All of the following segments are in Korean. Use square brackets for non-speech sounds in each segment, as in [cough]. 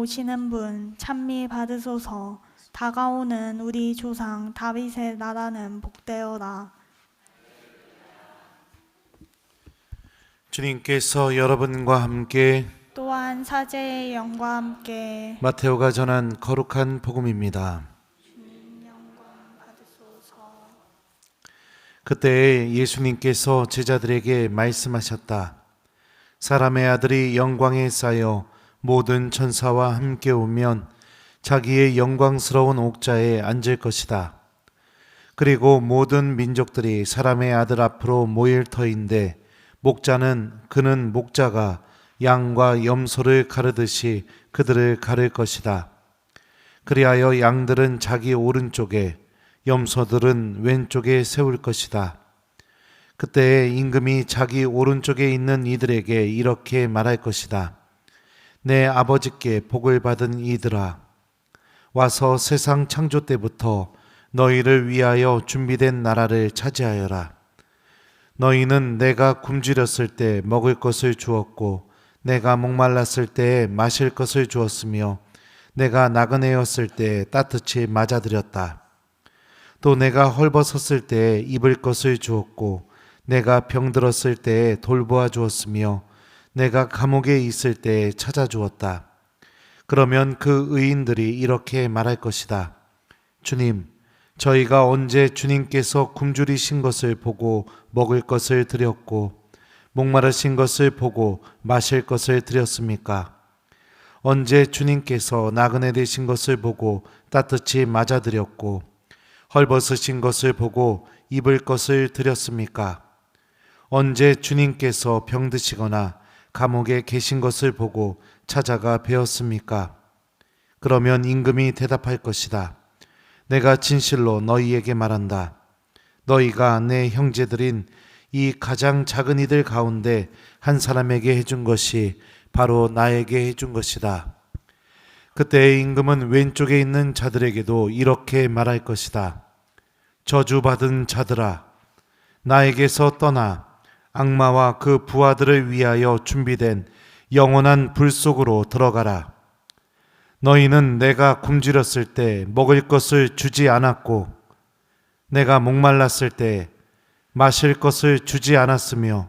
오시는 분 찬미 받으소서 다가오는 우리 조상 다윗의 나라는 복되어라 주님께서 여러분과 함께 또한 사제의 영과 함께 마테오가 전한 거룩한 복음입니다. 그때 예수님께서 제자들에게 말씀하셨다. 사람의 아들이 영광에 쌓여 모든 천사와 함께 오면 자기의 영광스러운 옥자에 앉을 것이다. 그리고 모든 민족들이 사람의 아들 앞으로 모일 터인데 목자는 그는 목자가 양과 염소를 가르듯이 그들을 가를 것이다. 그리하여 양들은 자기 오른쪽에 염소들은 왼쪽에 세울 것이다. 그때 임금이 자기 오른쪽에 있는 이들에게 이렇게 말할 것이다. 내 아버지께 복을 받은 이들아, 와서 세상 창조 때부터 너희를 위하여 준비된 나라를 차지하여라. 너희는 내가 굶주렸을 때 먹을 것을 주었고, 내가 목말랐을 때 마실 것을 주었으며, 내가 나그네였을 때 따뜻이 맞아들였다. 또 내가 헐벗었을 때 입을 것을 주었고 내가 병들었을 때 돌보아 주었으며 내가 감옥에 있을 때 찾아주었다. 그러면 그 의인들이 이렇게 말할 것이다. 주님, 저희가 언제 주님께서 굶주리신 것을 보고 먹을 것을 드렸고 목마르신 것을 보고 마실 것을 드렸습니까? 언제 주님께서 나그네 되신 것을 보고 따뜻이 맞아드렸고 헐벗으신 것을 보고 입을 것을 드렸습니까? 언제 주님께서 병드시거나 감옥에 계신 것을 보고 찾아가 배웠습니까? 그러면 임금이 대답할 것이다. 내가 진실로 너희에게 말한다. 너희가 내 형제들인 이 가장 작은 이들 가운데 한 사람에게 해준 것이 바로 나에게 해준 것이다. 그때 임금은 왼쪽에 있는 자들에게도 이렇게 말할 것이다. 저주받은 자들아, 나에게서 떠나 악마와 그 부하들을 위하여 준비된 영원한 불 속으로 들어가라. 너희는 내가 굶주렸을 때 먹을 것을 주지 않았고, 내가 목말랐을 때 마실 것을 주지 않았으며,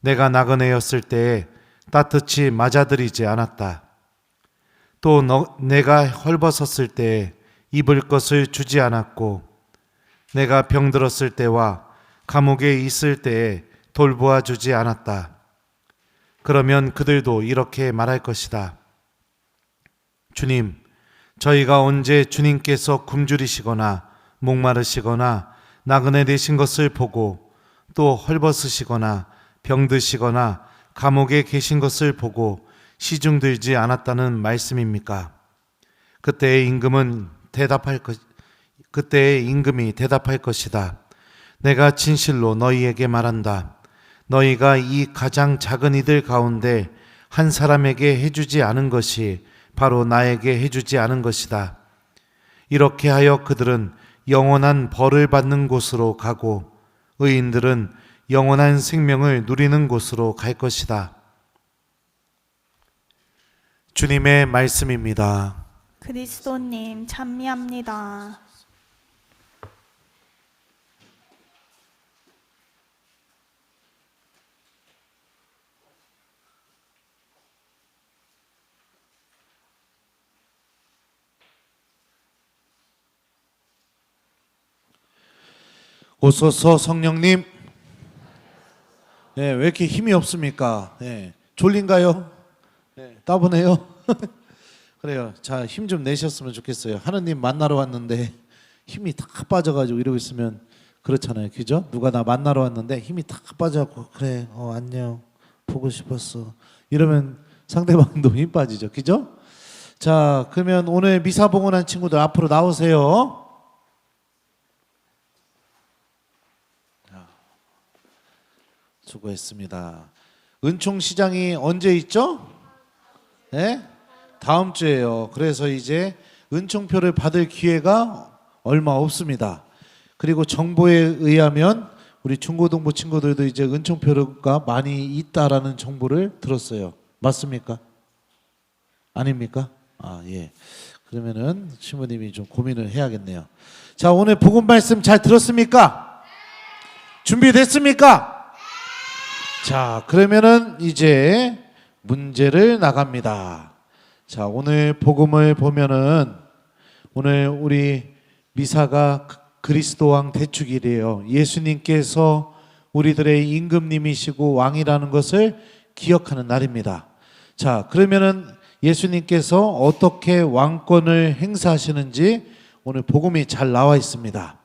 내가 나그네였을 때에 따뜻이 맞아들이지 않았다. 또 너, 내가 헐벗었을 때에 입을 것을 주지 않았고 내가 병들었을 때와 감옥에 있을 때에 돌보아 주지 않았다. 그러면 그들도 이렇게 말할 것이다. 주님, 저희가 언제 주님께서 굶주리시거나 목마르시거나 나그네 되신 것을 보고 또 헐벗으시거나 병드시거나 감옥에 계신 것을 보고 시중 들지 않았다는 말씀입니까? 그때의 임금은 대답할 것, 그때의 임금이 대답할 것이다. 내가 진실로 너희에게 말한다. 너희가 이 가장 작은 이들 가운데 한 사람에게 해주지 않은 것이 바로 나에게 해주지 않은 것이다. 이렇게 하여 그들은 영원한 벌을 받는 곳으로 가고 의인들은 영원한 생명을 누리는 곳으로 갈 것이다. 주님의 말씀입니다. 그리스도님 찬미합니다. 오소서 성령님. 네, 왜 이렇게 힘이 없습니까? 네, 졸린가요? 네, 따분해요? [laughs] 그래요. 자, 힘 좀 내셨으면 좋겠어요. 하느님 만나러 왔는데 힘이 다 빠져가지고 이러고 있으면 그렇잖아요. 그죠? 누가 나 만나러 왔는데 힘이 다 빠져갖고 그래, 어, 안녕. 보고 싶었어. 이러면 상대방도 [laughs] 힘 빠지죠. 그죠? 자, 그러면 오늘 미사 봉헌한 친구들 앞으로 나오세요. 수고했습니다. 은총 시장이 언제 있죠? 네? 다음 주에요. 그래서 이제 은총표를 받을 기회가 얼마 없습니다. 그리고 정보에 의하면 우리 중고등부 친구들도 이제 은총표가 많이 있다라는 정보를 들었어요. 맞습니까? 아닙니까? 아, 예. 그러면은 신부님이 좀 고민을 해야겠네요. 자, 오늘 복음 말씀 잘 들었습니까? 준비됐습니까? 자, 그러면은 이제 문제를 나갑니다. 자, 오늘 복음을 보면은 오늘 우리 미사가 그- 그리스도 왕 대축일이에요. 예수님께서 우리들의 임금님이시고 왕이라는 것을 기억하는 날입니다. 자, 그러면은 예수님께서 어떻게 왕권을 행사하시는지 오늘 복음이 잘 나와 있습니다.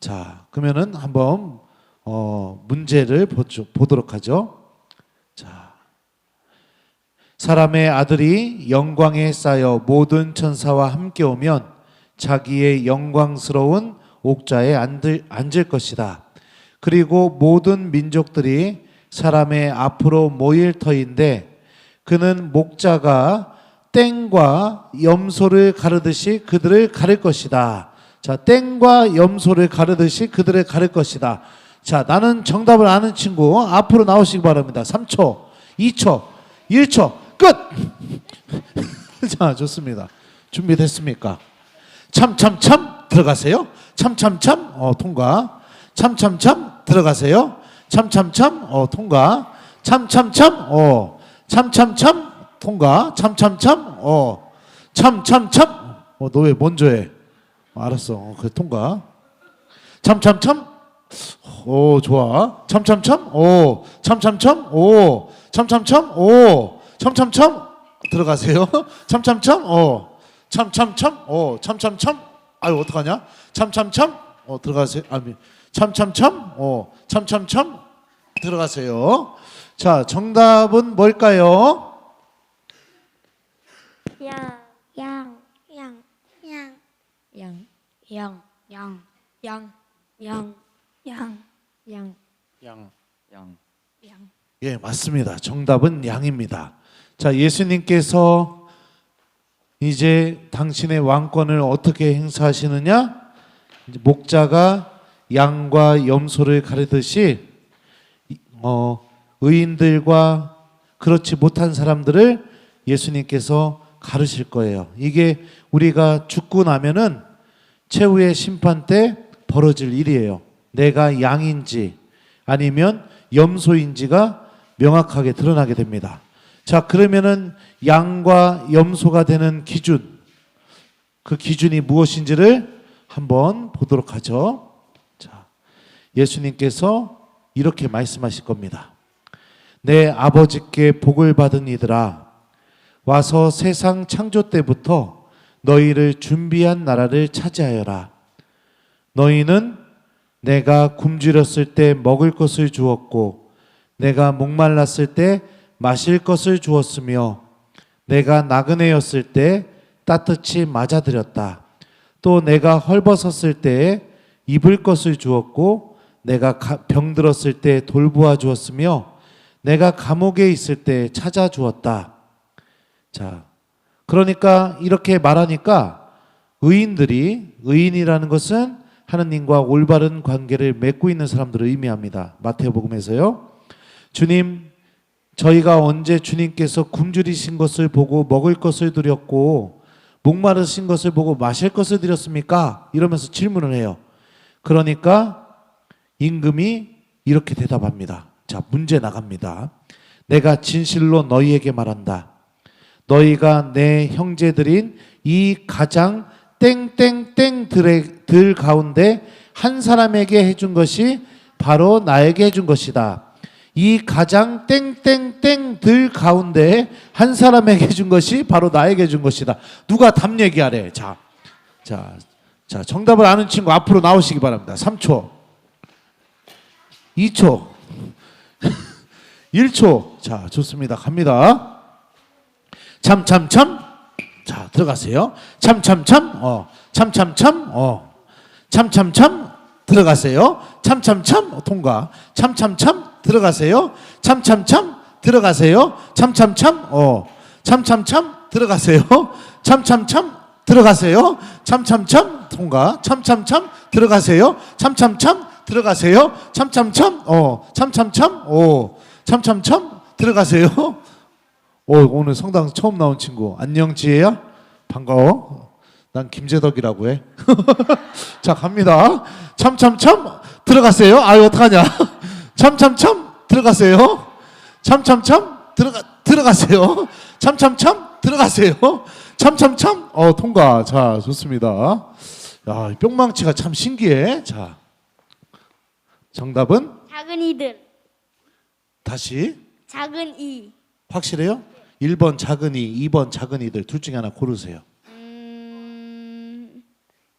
자, 그러면은 한번 어, 문제를 보죠, 보도록 하죠. 자, 사람의 아들이 영광에 쌓여 모든 천사와 함께 오면 자기의 영광스러운 옥자에 앉을, 앉을 것이다. 그리고 모든 민족들이 사람의 앞으로 모일 터인데 그는 목자가 땡과 염소를 가르듯이 그들을 가를 것이다. 자, 땡과 염소를 가르듯이 그들을 가를 것이다. 자, 나는 정답을 아는 친구 앞으로 나오시기 바랍니다. 3초, 2초, 1초, 끝! 자, 좋습니다. 준비됐습니까? 참, 참, 참, 들어가세요. 참, 참, 참, 어, 통과. 참, 참, 참, 들어가세요. 참, 참, 참, 어, 통과. 참, 참, 참, 어, 참, 참, 참, 통과. 참, 참, 참, 어, 참, 참, 참, 어, 너 왜 먼저 해? 어, 알았어. 어, 그래, 통과. 참, 참, 참, 오, 좋아. 참, 참, 참, 오, 참, 참, 참, 오, 참, 참, 참, 오, 참, 참, 참, 들어가세요. 참, 참, 참, 어, 참, 참, 참, 어, 참, 참, 참, 아유, 어떡하냐? 참, 참, 참, 어, 들어가세요. 아, 미- 참, 참, 참, 어, 참, 참, 참, 들어가세요. 자, 정답은 뭘까요? 양, 양, 양, 양, 양, 양, 양, 양, 양, 양, 양, 양. 양. 예, 맞습니다. 정답은 양입니다. 자, 예수님께서 이제 당신의 왕권을 어떻게 행사하시느냐? 이제 목자가 양과 염소를 가르듯이 이- 어, 의인들과 그렇지 못한 사람들을 예수님께서 가르실 거예요. 이게 우리가 죽고 나면은 최후의 심판 때 벌어질 일이에요. 내가 양인지 아니면 염소인지가 명확하게 드러나게 됩니다. 자, 그러면은 양과 염소가 되는 기준, 그 기준이 무엇인지를 한번 보도록 하죠. 자, 예수님께서 이렇게 말씀하실 겁니다. 내 아버지께 복을 받은 이들아, 와서 세상 창조 때부터 너희를 준비한 나라를 차지하여라. 너희는 내가 굶주렸을 때 먹을 것을 주었고, 내가 목말랐을 때 마실 것을 주었으며, 내가 나그네였을 때 따뜻이 맞아들였다. 또 내가 헐벗었을 때 입을 것을 주었고, 내가 가- 병들었을 때 돌보아 주었으며, 내가 감옥에 있을 때 찾아 주었다. 자, 그러니까 이렇게 말하니까 의인들이 의인이라는 것은 하느님과 올바른 관계를 맺고 있는 사람들을 의미합니다. 마태복음에서요. 주님, 저희가 언제 주님께서 굶주리신 것을 보고 먹을 것을 드렸고 목마르신 것을 보고 마실 것을 드렸습니까? 이러면서 질문을 해요. 그러니까 임금이 이렇게 대답합니다. 자, 문제 나갑니다. 내가 진실로 너희에게 말한다. 너희가 내 형제들인 이 가장 땡땡땡들의 들 가운데 한 사람에게 해준 것이 바로 나에게 해준 것이다. 이 가장 땡땡땡들 가운데 한 사람에게 해준 것이 바로 나에게 해준 것이다. 누가 답 얘기하래? 자, 자, 자, 정답을 아는 친구 앞으로 나오시기 바랍니다. 3초, 2초, 1초. 자, 좋습니다. 갑니다. 참, 참, 참. 자, 들어가세요. 참, 참, 참. 어, 참, 참, 참. 어, 참, 참, 참. 들어가세요. 참, 참, 참. 통과. 참, 참, 참. 들어가세요. 참, 참, 참. 들어가세요. 참, 참, 참. 어, 참, 참, 참. 들어가세요. 참, 참, 참. 들어가세요. 참, 참, 참. 통과. 참, 참, 참. 들어가세요. 참, 참, 참. 들어가세요. 참, 참, 참. 어, 참, 참, 참. 오, 참, 참, 참. 들어가세요. 오, 오늘 성당 처음 나온 친구. 안녕 지혜야? 반가워. 난 김재덕이라고 해. [laughs] 자, 갑니다. 참참참 들어갔어요. 아유, 어떡하냐. [laughs] 참참참 들어갔어요. 참참참 들어가 들어가세요. 참참참 들어가세요. 참참참 어 통과. 자, 좋습니다. 야, 이 뿅망치가 참 신기해. 자. 정답은 작은 이들. 다시 작은 이. 확실해요? 1번 작은 이, 2번 작은 이들 둘 중에 하나 고르세요. 음.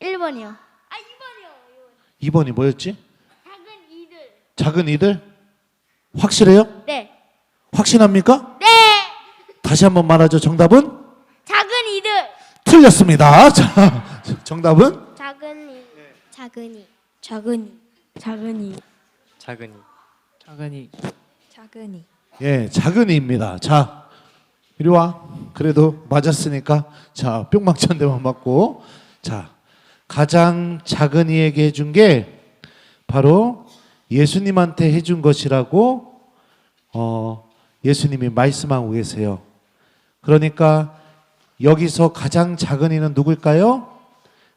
1번이요. 아, 2번이요. 2번이 뭐였지? 작은 이들. 작은 이들? 확실해요? 네. 확신합니까? 네. 다시 한번 말하죠. 정답은 작은 이들. 틀렸습니다. 자, 정답은 작은 이. 작은이. 작은이. 작은이. 작은이 작은이. 작은이. 예, 작은 이입니다. 자, 이리 와. 그래도 맞았으니까 자, 뿅망치 한 대만 맞고 자, 가장 작은 이에게 해준 게 바로 예수님한테 해준 것이라고 어, 예수님이 말씀하고 계세요. 그러니까 여기서 가장 작은 이는 누굴까요?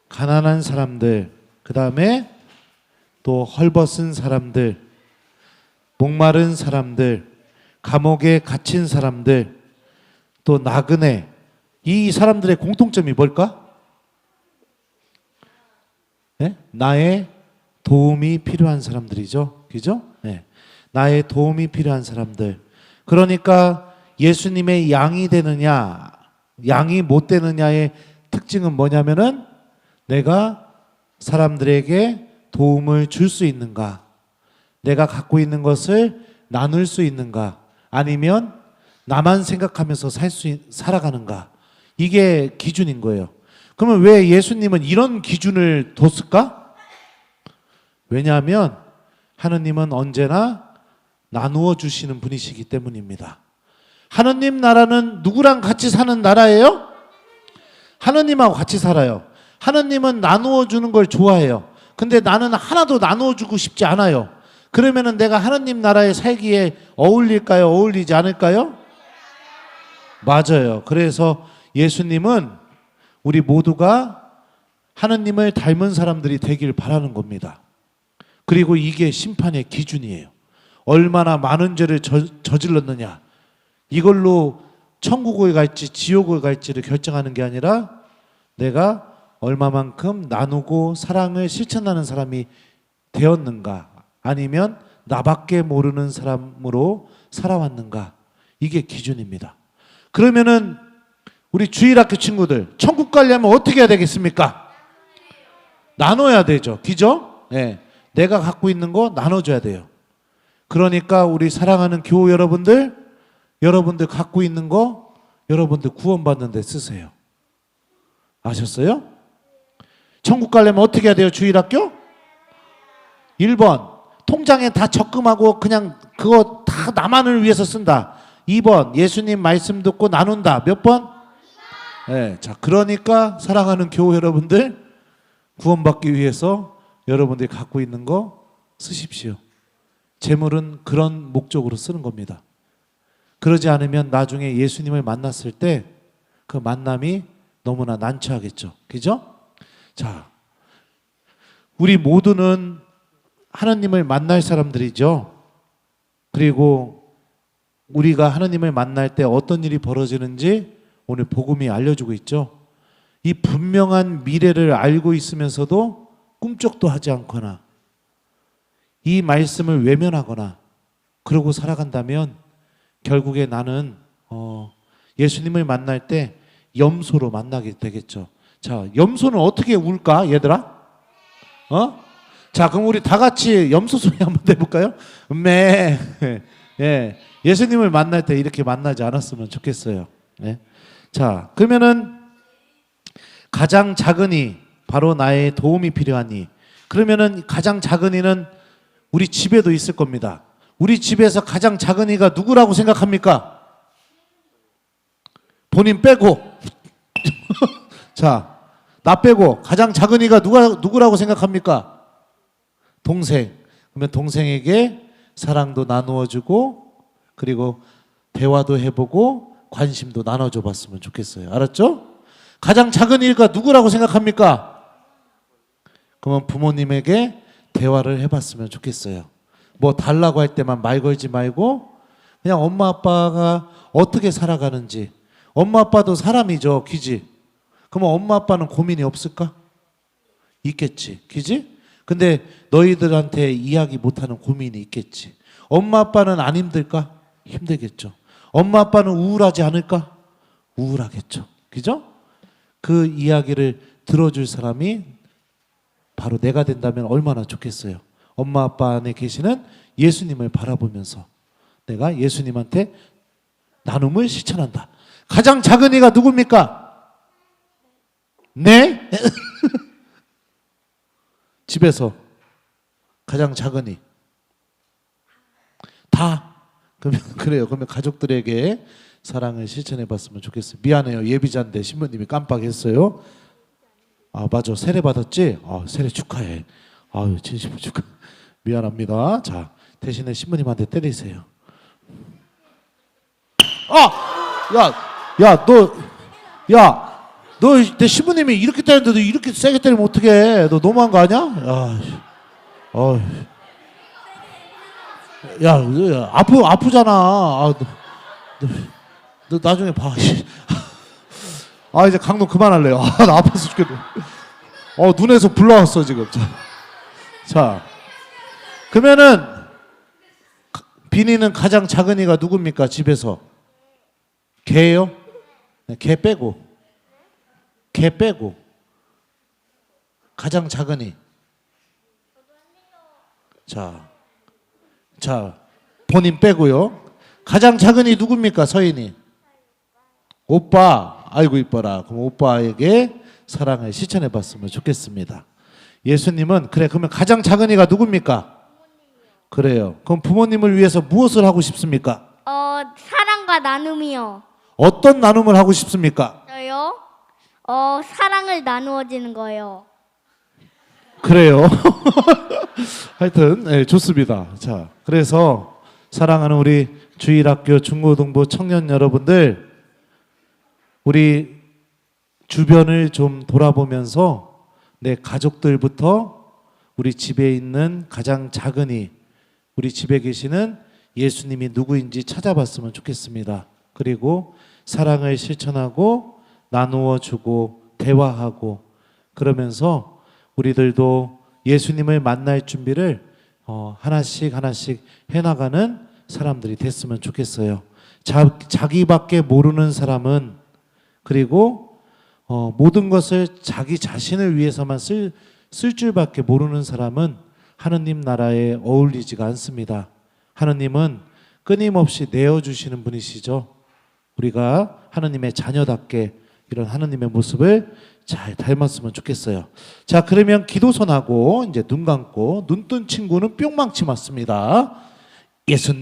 가난한 사람들, 그 다음에 또 헐벗은 사람들, 목마른 사람들, 감옥에 갇힌 사람들, 또 나그네 이 사람들의 공통점이 뭘까? 네? 나의 도움이 필요한 사람들이죠. 그죠? 네. 나의 도움이 필요한 사람들. 그러니까 예수님의 양이 되느냐, 양이 못 되느냐의 특징은 뭐냐면은 내가 사람들에게 도움을 줄 수 있는가? 내가 갖고 있는 것을 나눌 수 있는가? 아니면 나만 생각하면서 살 수 살아가는가? 이게 기준인 거예요. 그러면 왜 예수님은 이런 기준을 뒀을까? 왜냐하면 하느님은 언제나 나누어 주시는 분이시기 때문입니다. 하느님 나라는 누구랑 같이 사는 나라예요? 하느님하고 같이 살아요. 하느님은 나누어 주는 걸 좋아해요. 근데 나는 하나도 나누어 주고 싶지 않아요. 그러면은 내가 하느님 나라에 살기에 어울릴까요? 어울리지 않을까요? 맞아요. 그래서 예수님은 우리 모두가 하느님을 닮은 사람들이 되길 바라는 겁니다. 그리고 이게 심판의 기준이에요. 얼마나 많은 죄를 저, 저질렀느냐. 이걸로 천국을 갈지 지옥을 갈지를 결정하는 게 아니라 내가 얼마만큼 나누고 사랑을 실천하는 사람이 되었는가 아니면 나밖에 모르는 사람으로 살아왔는가 이게 기준입니다. 그러면은 우리 주일학교 친구들 천국 가려면 어떻게 해야 되겠습니까? 나눠야 되죠. 그죠? 네. 내가 갖고 있는 거 나눠줘야 돼요. 그러니까 우리 사랑하는 교우 여러분들 여러분들 갖고 있는 거 여러분들 구원받는 데 쓰세요. 아셨어요? 천국 가려면 어떻게 해야 돼요? 주일학교? 1번 통장에 다 적금하고 그냥 그거 다 나만을 위해서 쓴다. 2번 예수님 말씀 듣고 나눈다. 몇 번? 네, 자 그러니까 사랑하는 교우 여러분들 구원받기 위해서 여러분들이 갖고 있는 거 쓰십시오. 재물은 그런 목적으로 쓰는 겁니다. 그러지 않으면 나중에 예수님을 만났을 때 그 만남이 너무나 난처하겠죠. 그죠? 자, 우리 모두는 하나님을 만날 사람들이죠. 그리고 우리가 하나님을 만날 때 어떤 일이 벌어지는지 오늘 복음이 알려주고 있죠. 이 분명한 미래를 알고 있으면서도 꿈쩍도 하지 않거나 이 말씀을 외면하거나 그러고 살아간다면 결국에 나는 어, 예수님을 만날 때 염소로 만나게 되겠죠. 자, 염소는 어떻게 울까, 얘들아? 어? 자, 그럼 우리 다 같이 염소 소리 [laughs] 한번 해볼까요? 음메. [laughs] 예. 예수님을 만날 때 이렇게 만나지 않았으면 좋겠어요. 예. 자, 그러면은 가장 작은 이 바로 나의 도움이 필요하니 그러면은 가장 작은 이는 우리 집에도 있을 겁니다. 우리 집에서 가장 작은 이가 누구라고 생각합니까? 본인 빼고 [laughs] 자, 나 빼고 가장 작은 이가 누가 누구라고 생각합니까? 동생. 그러면 동생에게 사랑도 나누어 주고 그리고 대화도 해 보고 관심도 나눠줘 봤으면 좋겠어요. 알았죠? 가장 작은 이가 누구라고 생각합니까? 그러면 부모님에게 대화를 해봤으면 좋겠어요. 뭐 달라고 할 때만 말 걸지 말고 그냥 엄마 아빠가 어떻게 살아가는지 엄마 아빠도 사람이죠, 기지. 그러면 엄마 아빠는 고민이 없을까? 있겠지, 기지? 근데 너희들한테 이야기 못하는 고민이 있겠지. 엄마 아빠는 안 힘들까? 힘들겠죠. 엄마 아빠는 우울하지 않을까? 우울하겠죠. 그죠? 그 이야기를 들어줄 사람이 바로 내가 된다면 얼마나 좋겠어요. 엄마 아빠 안에 계시는 예수님을 바라보면서 내가 예수님한테 나눔을 실천한다. 가장 작은 이가 누굽니까? 네? 집에서 가장 이. 다. 그러면 [laughs] 그래요. 그러면 가족들에게 사랑을 실천해 봤으면 좋겠어요. 미안해요. 예비자인데 신부님이 깜빡했어요. 아 맞아 세례 받았지? 아 세례 축하해. 아유 진심으로 축하. [laughs] 미안합니다. 자 대신에 신부님한테 때리세요. 아, 야, 야, 너, 야, 너 내 신부님이 이렇게 때리는데도 이렇게 세게 때리면 어떡해? 너 너무한 거 아니야? 야, 씨. 어, 야, 너, 야, 아프 아프잖아. 아, 너, 너, 너 나중에 봐. 씨. [laughs] 아 이제 강도 그만할래요. 아, 나 아파서 죽겠네. 어 눈에서 불 나왔어 지금. 자, 자, 그러면은 가- 비니는 가장 작은 이가 누굽니까 집에서? 개요? 네, 개 빼고, 개 빼고 가장 작은 이. 자, 자 본인 빼고요. 가장 작은 이 누굽니까 서인이? 오빠, 아이고 이뻐라. 그럼 오빠에게 사랑을 실천해 봤으면 좋겠습니다. 예수님은 그래 그러면 가장 작은 이가 누굽니까? 그래요. 그럼 부모님을 위해서 무엇을 하고 싶습니까? 어 사랑과 나눔이요. 어떤 나눔을 하고 싶습니까? 저요? 어 사랑을 나누어지는 거요. 그래요. [laughs] 하여튼 네, 좋습니다. 자, 그래서 사랑하는 우리 주일학교 중고등부 청년 여러분들, 우리 주변을 좀 돌아보면서 내 가족들부터 우리 집에 있는 가장 작은 이, 우리 집에 계시는 예수님이 누구인지 찾아봤으면 좋겠습니다. 그리고 사랑을 실천하고 나누어 주고 대화하고 그러면서 우리들도 예수님을 만날 준비를 어, 하나씩 하나씩 해나가는 사람들이 됐으면 좋겠어요. 자, 자기밖에 모르는 사람은 그리고 어, 모든 것을 자기 자신을 위해서만 쓸, 쓸 줄밖에 모르는 사람은 하느님 나라에 어울리지가 않습니다. 하느님은 끊임없이 내어주시는 분이시죠. 우리가 하느님의 자녀답게 이런 하느님의 모습을 잘 닮았으면 좋겠어요. 자, 그러면 기도선하고 이제 눈 감고 눈 뜬 친구는 뿅망치 맞습니다. 예수님